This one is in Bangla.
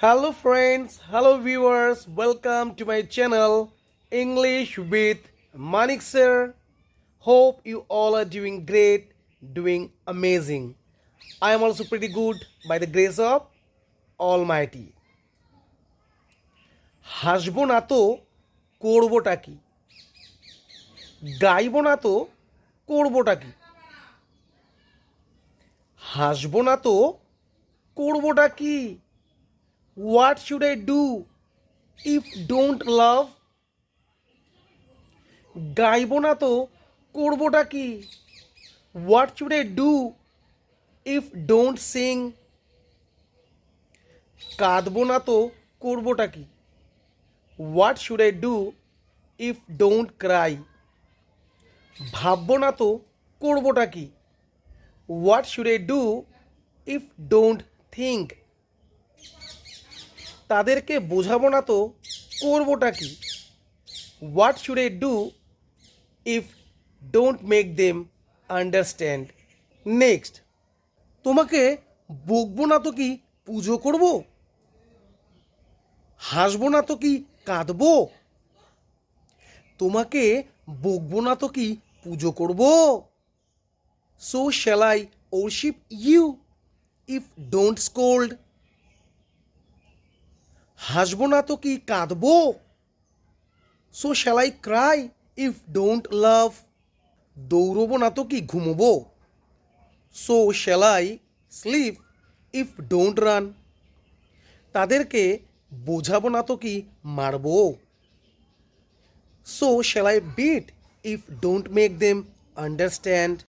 Hello friends, hello viewers, welcome to my channel English with Manik sir. Hope you all are doing great, doing amazing. I am also pretty good by the grace of Almighty. হাসবো না তো করবোটা কি গাইবো না তো করবোটা কি হাসবো না তো করবোটা কি what should I do if don't love গাইবো না তো, করবোটা কি? What should I do if don't sing কাঁদবো না তো, করবোটা কি? What should I do if don't cry ভাববো না তো, করবোটা কি? What should I do if don't think তাদেরকে বোঝাবো না তো, করবোটা কি? What should I do if don't make them understand next তোমাকে বকবো না তো কি পুজো করব? হাসবো না তো কি কাঁদবো? তোমাকে বকবো না তো কি পুজো করব? So shall I worship you if don't scold হাসবো না তো কি কাঁদবো? So shall I cry if don't love দৌড়বো না তো কি ঘুমোবো? So shall I sleep if don't run তাদেরকে বোঝাবো না তো কি মারবো? So shall I beat if don't make them understand